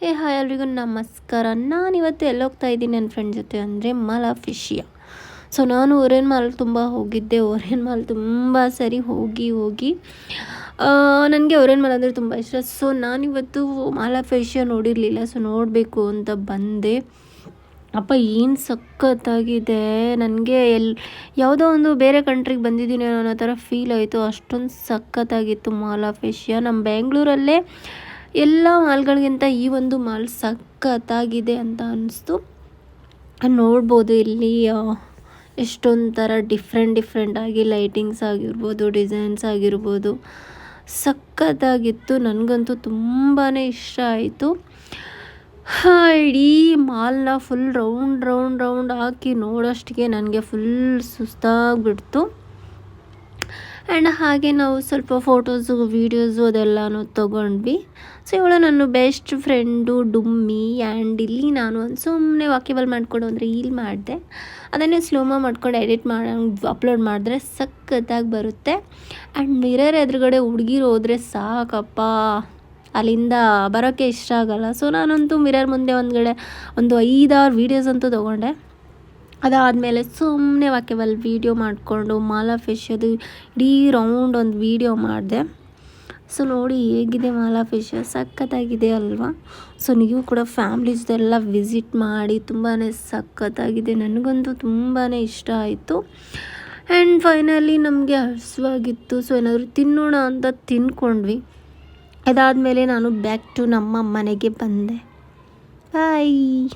ಹೇ hi ಎಲ್ರಿಗೂ ನಮಸ್ಕಾರ. ನಾನಿವತ್ತು ಎಲ್ಲಿ ಹೋಗ್ತಾ ಇದ್ದೀನಿ ನನ್ನ ಫ್ರೆಂಡ್ ಜೊತೆ ಅಂದರೆ ಮಲಫಿಶಿಯಾ. ಸೊ ನಾನು ಒರೇನ್ ಮಾಲ್ ತುಂಬ ಹೋಗಿದ್ದೆ. ಒರೇನ್ ಮಾಲ್ ತುಂಬ ಸರಿ ಹೋಗಿ ಹೋಗಿ. ನನಗೆ ಒರೇನ್ ಮಾಲ್ ಅಂದರೆ ತುಂಬ ಇಷ್ಟ. ಸೊ ನಾನಿವತ್ತು ಮಾಲಾಫೇಶಿಯಾ ನೋಡಿರಲಿಲ್ಲ. ಸೊ ನೋಡಬೇಕು ಅಂತ ಬಂದೆ. ಅಪ್ಪ, ಏನು ಸಖತ್ತಾಗಿದೆ? ನನಗೆ ಎಲ್, ಯಾವುದೋ ಒಂದು ಬೇರೆ ಕಂಟ್ರಿಗೆ ಬಂದಿದ್ದೀನಿ ಅನ್ನೋ ಥರ ಫೀಲ್ ಆಯಿತು. ಅಷ್ಟೊಂದು ಸಖತ್ತಾಗಿತ್ತು ಮಾಲಾಫೇಶಿಯಾ. ನಮ್ಮ ಬೆಂಗಳೂರಲ್ಲೇ ಎಲ್ಲ ಮಾಲ್ಗಳಿಗಿಂತ ಈ ಒಂದು ಮಾಲ್ ಸಖತ್ತಾಗಿದೆ ಅಂತ ಅನ್ನಿಸ್ತು ನೋಡ್ಬೋದು ಇಲ್ಲಿ ಎಷ್ಟೊಂದು ಥರ ಡಿಫ್ರೆಂಟ್ ಡಿಫ್ರೆಂಟಾಗಿ ಲೈಟಿಂಗ್ಸ್ ಆಗಿರ್ಬೋದು ಡಿಸೈನ್ಸ್ ಆಗಿರ್ಬೋದು. ಸಖತ್ತಾಗಿತ್ತು, ನನಗಂತೂ ತುಂಬಾ ಇಷ್ಟ ಆಯಿತು. ಇಡೀ ಮಾಲ್ನ ಫುಲ್ ರೌಂಡ್ ರೌಂಡ್ ರೌಂಡ್ ಹಾಕಿ ನೋಡೋಷ್ಟಿಗೆ ನನಗೆ ಫುಲ್ ಸುಸ್ತಾಗಿಬಿಡ್ತು. ಆ್ಯಂಡ್ ಹಾಗೆ ನಾವು ಸ್ವಲ್ಪ ಫೋಟೋಸು, ವೀಡಿಯೋಸು ಅದೆಲ್ಲನೂ ತೊಗೊಂಡ್ವಿ. ಸೊ ಇವಳು ನನ್ನ ಬೆಸ್ಟ್ ಫ್ರೆಂಡು, ಡುಮ್ಮಿ, ಆ್ಯಂಡ್ ಇಲ್ಲಿ ನಾನು ಒಂದು ಸುಮ್ಮನೆ ವಾಕ್ಯಬಲ್ ಮಾಡಿಕೊಂಡು ಅಂದರೆ ಇಲ್ಲಿ ಮಾಡಿದೆ. ಅದನ್ನೇ ಸ್ಲೋಮ ಮಾಡ್ಕೊಂಡು ಎಡಿಟ್ ಮಾಡಿ, ಅಪ್ಲೋಡ್ ಮಾಡಿದ್ರೆ ಸಖತ್ತಾಗಿ ಬರುತ್ತೆ. ಆ್ಯಂಡ್ ಮಿರರ್ ಎದುರುಗಡೆ ಹುಡುಗಿರು ಹೋದರೆ ಸಾಕಪ್ಪ, ಅಲ್ಲಿಂದ ಬರೋಕ್ಕೆ ಇಷ್ಟ ಆಗಲ್ಲ. ಸೊ ನಾನಂತೂ ಮಿರರ್ ಮುಂದೆ ಒಂದುಗಡೆ ಒಂದು ಐದಾರು ವೀಡಿಯೋಸ್ ಅಂತೂ ತೊಗೊಂಡೆ. ಅದಾದಮೇಲೆ ಸುಮ್ಮನೆ ವಾಕ್ಯವಲ್ಲಿ ವೀಡಿಯೋ ಮಾಡಿಕೊಂಡು ಮಾಲಾ ಫಿಶ್ ಅದು ಇಡೀ ರೌಂಡ್ ಒಂದು ವೀಡಿಯೋ ಮಾಡಿದೆ. ಸೊ ನೋಡಿ ಹೇಗಿದೆ ಮಾಲಾ ಫಿಶ್ ಸಖತ್ತಾಗಿದೆ ಅಲ್ವಾ? ಸೊ ನೀವು ಕೂಡ ಫ್ಯಾಮ್ಲೀಸ್ದೆಲ್ಲ ವಿಸಿಟ್ ಮಾಡಿ ತುಂಬಾ ಸಖತ್ತಾಗಿದೆ. ನನಗಂತೂ ತುಂಬಾ ಇಷ್ಟ ಆಯಿತು. ಆ್ಯಂಡ್ ಫೈನಲಿ ನಮಗೆ ಹಸುವಾಗಿತ್ತು. ಸೊ ಏನಾದರೂ ತಿನ್ನೋಣ ಅಂತ ತಿನ್ಕೊಂಡ್ವಿ. ಅದಾದಮೇಲೆ ನಾನು ಬ್ಯಾಕ್ ಟು ನಮ್ಮ ಮನೆಗೆ ಬಂದೆ. ಬಾಯ್